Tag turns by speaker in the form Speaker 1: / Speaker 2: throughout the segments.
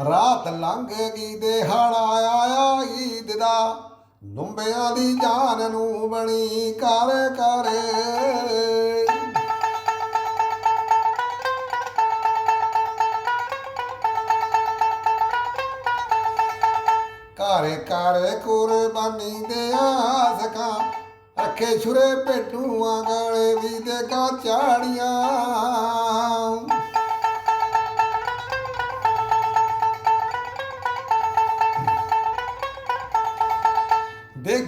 Speaker 1: ਰਾਤ ਲੰਘ ਗਈ ਦੇ ਹਲ ਆਇਆ ਈਦ ਦਾ। ਨੁੰਬਿਆਂ ਦੀ ਜਾਨ ਨੂੰ ਬਣੀ ਕਰ ਕਰ। ਘਰ ਘਰ ਕੁਰਬਾਨੀ ਦੇ ਆਸਕਾਂ, ਰੱਖੇ ਛੁਰੇ ਪੇਟੂਆਂ ਗਲੇ ਵੀ ਦੇ ਕਾ ਚਾੜੀਆਂ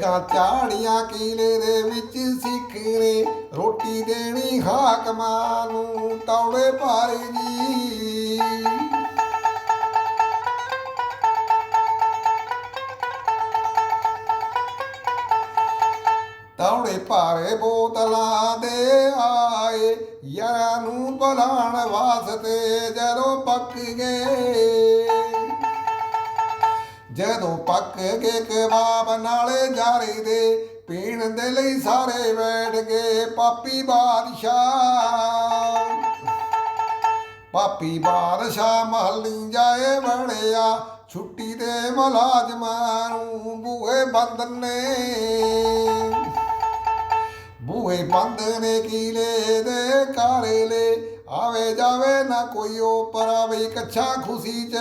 Speaker 1: ਦੇਗਾ ਝਾੜੀਆਂ ਕੀਲੇ ਦੇ ਵਿੱਚ ਸਿੱਖਣੇ ਰੋਟੀ ਦੇਣੀ ਹਾਕਮਾਂ ਨੂੰ ਤੌੜੇ ਭਾਰੇ ਜੀ। ਤੌੜੇ ਭਾਰੇ ਬੋਤਲਾਂ ਦੇ ਆਏ, ਯਾਰਾਂ ਨੂੰ ਬੁਲਾਉਣ ਵਾਸਤੇ ਜਦੋਂ ਪੱਕ ਗਏ। ਜਦੋਂ ਪੱਕ ਕੇ ਕਬਾਬ ਨਾਲੇ ਜਾਰੀ ਦੇ, ਪੀਣ ਦੇ ਲਈ ਸਾਰੇ ਬੈਠ ਗਏ ਪਾਪੀ ਬਾਦਸ਼ਾਹ। ਪਾਪੀ ਬਾਦਸ਼ਾਹ ਮਹੱਲੀ ਜਾਏ ਬਣਿਆ ਛੁੱਟੀ ਦੇ ਮੁਲਾਜ਼ਮਾਂ ਨੂੰ ਬੂਹੇ ਬੰਦ ਨੇ ਬੂਹੇ ਬੰਦ ਨੇ ਕੀਲੇ ਦੇ ਕਾਰੇਲੇ ਆਵੇ ਜਾਵੇ ਨਾ ਕੋਈ ਉਹ ਪਰਾਵੇ ਕੱਛਾ ਖੁਸ਼ੀ ਚ।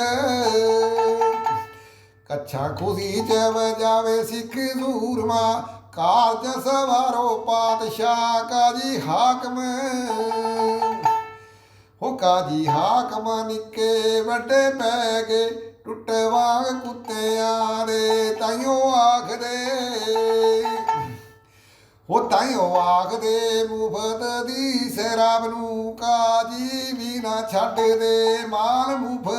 Speaker 1: ਕੱਛਾ ਖੁਸ਼ੀ ਚ ਵਜਾਵੇ ਸਿੱਖ ਜ਼ੂਰਮਾ ਕਾਰਜ ਸਵਾਰੋ ਪਾਤਸ਼ਾਹ ਕਾਜੀ ਹਾਕਮ। ਹੋ ਕਾਜੀ ਹਾਕਮ ਨਿੱਕੇ ਵੱਡੇ ਪੈ ਗਏ ਟੁੱਟ ਵਾਂਗ ਕੁੱਤਿਆਂ ਦੇ ਤਾਈਓ ਆਖਦੇ। ਹੋ ਤਾਈਓ ਆਖਦੇ, ਮੁਫਤ ਦੀ ਸ਼ਰਾਬ ਨੂੰ ਕਾਜੀ ਵੀ ਨਾ ਛੱਡਦੇ ਮਾਲ ਮੁਫਤ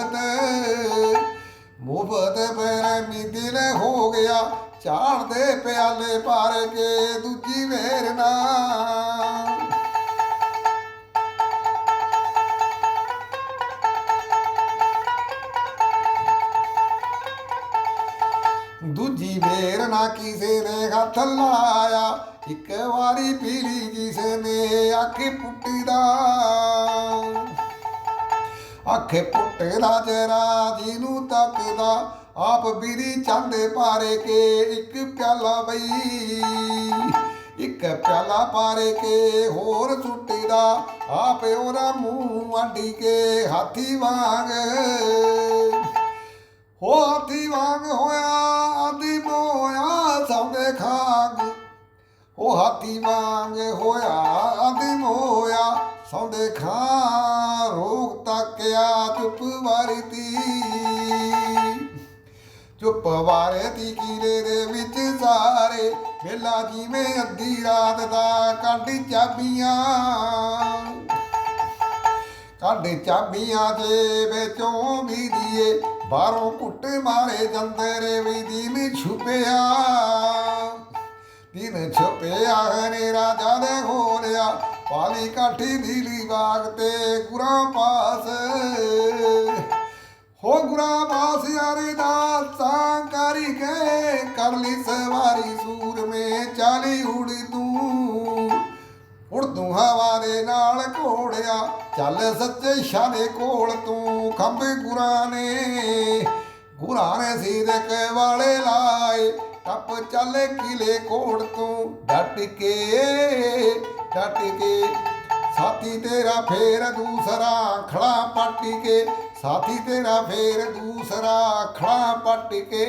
Speaker 1: ਮੁਫਤ ਬੇਰਮੀ ਦਿਲ ਹੋ ਗਿਆ ਝਾੜਦੇ ਪਿਆਲੇ ਭਰ ਕੇ ਦੂਜੀ ਵੇਰ ਨਾ। ਦੂਜੀ ਵੇਰ ਨਾ ਕਿਸੇ ਨੇ ਹੱਥ ਲਾਇਆ, ਇੱਕ ਵਾਰੀ ਪੀਲੀ ਜਿਸ ਨੇ ਅੱਖ ਆਖੇ ਪੁੱਟੇ ਪੁੱਟਦਾ ਜਰਾ ਜਿਹਨੂੰ ਤੱਕਦਾ ਆਪ ਬੀਰੀ ਚਾਂਦੇ ਪਾਰੇ ਕੇ ਇੱਕ ਪਿਆਲਾ ਬਈ। ਇੱਕ ਪਿਆਲਾ ਪਾਰੇ ਕੇ, ਹੋਰ ਸੁੱਟਦਾ ਆਪ ਉਹਦਾ ਮੂੰਹ ਆਡੀ ਕੇ ਹਾਥੀ ਵਾਂਗ। ਹੋ ਹਾਥੀ ਵਾਂਗ ਹੋਇਆ, ਆਦੀ ਮੋਇਆ ਸੌਂਦੇ ਖਾਂਗ। ਉਹ ਹਾਥੀ ਵਾਂਗ ਹੋਇਆ, ਆਦੀ ਮੋਇਆ ਸੌਂਦੇ ਖਾਂ ਰੋਗ ਚੁੱਪ ਵਾਰੀਤੀ ਚੁੱਪ ਵਾਰਤੀ ਦੀ ਦੇ ਵਿੱਚ ਸਾਰੇ ਵੇਲਾ ਜਿਵੇਂ ਅੱਧੀ ਰਾਤ ਦਾ ਕੱਢ ਚਾਬੀਆਂ। ਕਾਢੇ ਚਾਬੀਆਂ ਦੇ ਵਿੱਚੋਂ ਵੀ ਦੀਏ ਬਾਹਰੋਂ ਕੁੱਟ ਮਾਰੇ ਜਾਂਦੇ ਰੇ ਵੀ ਦਿਨ ਛੁਪਿਆ। ਦਿਨ ਛੁਪਿਆ ਨੇ ਰਾਜਾ ਦੇ ਹੋਰਿਆ ਪਾਲੀ ਕਾਠੀ ਢੀਲੀ ਬਾਗ ਤੇ ਗੁਰਾਂ ਪਾ ਚਾਲੀ ਉੜੀ ਤੂੰ। ਉੜਦੂ ਹਵਾ ਦੇ ਨਾਲ ਘੋੜਿਆ, ਚੱਲ ਸੱਚੇ ਸ਼ਾਹ ਕੋਲ ਤੂੰ। ਖੰਭੇ ਗੁਰਾਂ ਨੇ ਗੁਰਾਂ ਨੇ ਸੀਦਕ ਵਾਲੇ ਲਾਏ। ਟੱਪ ਚੱਲੇ ਕਿਲੇ ਕੋੜ ਤੂੰ, ਡਟ ਕੇ ਡਟ ਕੇ। ਸਾਥੀ ਤੇਰਾ ਫੇਰ ਦੂਸਰਾ ਖੜਾ ਪੱਟ ਕੇ। ਸਾਥੀ ਤੇਰਾ ਫੇਰ ਦੂਸਰਾ ਖੜਾ ਪੱਟ ਕੇ।